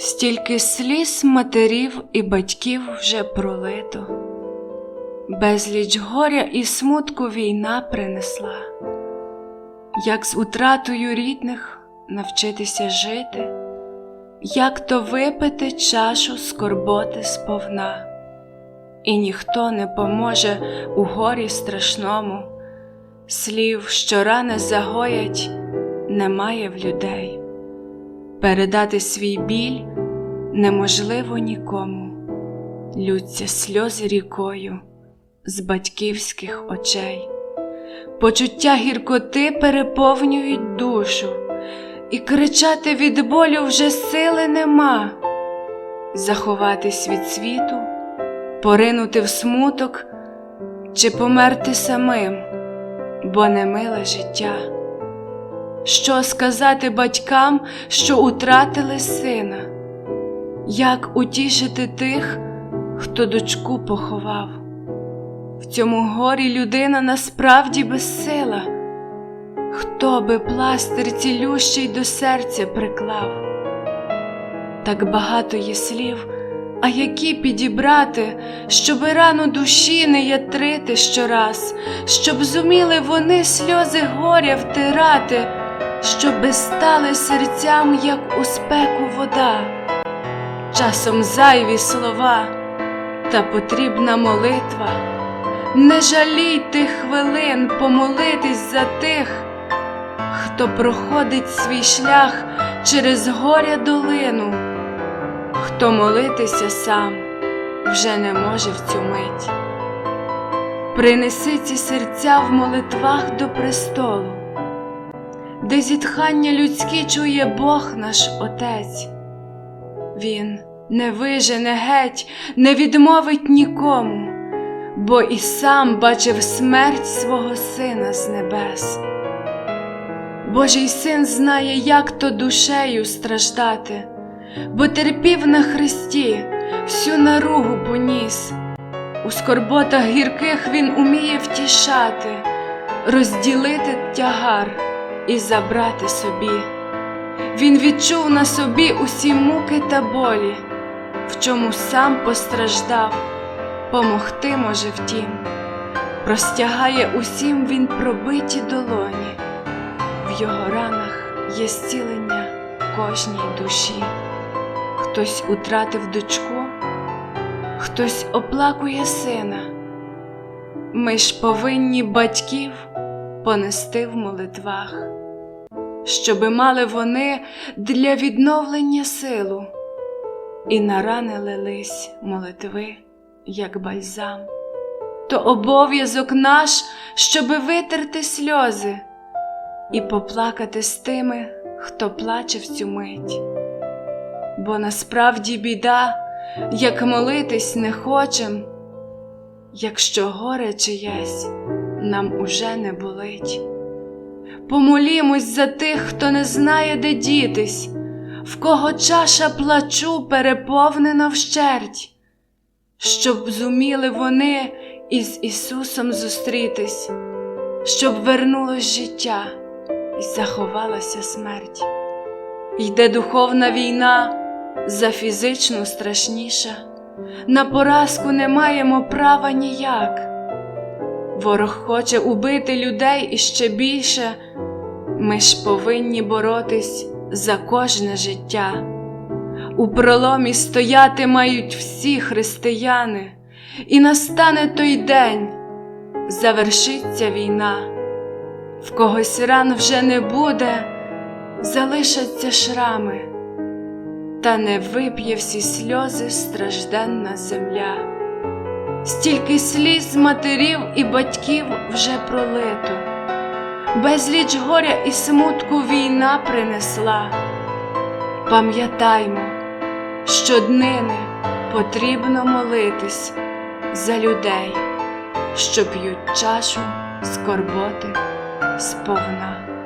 Стільки сліз матерів і батьків вже пролито, безліч горя і смутку війна принесла, як з утратою рідних навчитися жити, як то випити чашу скорботи сповна, і ніхто не поможе у горі страшному, слів, що рани загоять, немає в людей. Передати свій біль неможливо нікому, лються сльози рікою з батьківських очей, почуття гіркоти переповнюють душу, і кричати від болю вже сили нема, заховатись від світу, поринути в смуток чи померти самим, бо не миле життя. Що сказати батькам, що утратили сина? Як утішити тих, хто дочку поховав? В цьому горі людина насправді безсила, хто би пластир цілющий до серця приклав? Так багато є слів, а які підібрати, щоби рану душі не ятрити щораз, щоб зуміли вони сльози горя втирати щоби стали серцям, як у спеку вода, часом зайві слова та потрібна молитва. Не жалій тих хвилин помолитись за тих, хто проходить свій шлях через горя долину, хто молитися сам вже не може в цю мить. Принеси ці серця в молитвах до престолу де зітхання людські чує Бог наш Отець. Він не вижене геть, не відмовить нікому, бо і сам бачив смерть свого Сина з небес. Божий син знає, як то душею страждати, бо терпів на Христі, всю наругу поніс. У скорботах гірких він уміє втішати, розділити тягар і забрати собі. Він відчув на собі усі муки та болі, в чому сам постраждав, помогти може втім, простягає усім він пробиті долоні, в його ранах є зцілення кожній душі. Хтось утратив дочку, хтось оплакує сина. Ми ж повинні батьків понести в молитвах щоби мали вони для відновлення силу, і на рани лились молитви, як бальзам, то обов'язок наш, щоби витерти сльози і поплакати з тими, хто плаче в цю мить. Бо насправді біда, як молитись не хочем, якщо горе чиєсь нам уже не болить. Помолімось за тих, хто не знає, де дітись, в кого чаша плачу переповнена вщерть, щоб зуміли вони із Ісусом зустрітись, щоб вернулось життя і заховалася смерть. Йде духовна війна за фізичну страшніша, на поразку не маємо права ніяк. Ворог хоче убити людей іще більше. Ми ж повинні боротись за кожне життя. У проломі стояти мають всі християни, і настане той день, завершиться війна, в когось ран вже не буде, залишаться шрами, та не вип'є всі сльози стражденна земля. Стільки сліз матерів і батьків вже пролито безліч горя і смутку війна принесла. Пам'ятаймо, щоднини потрібно молитись за людей, що п'ють чашу скорботи сповна.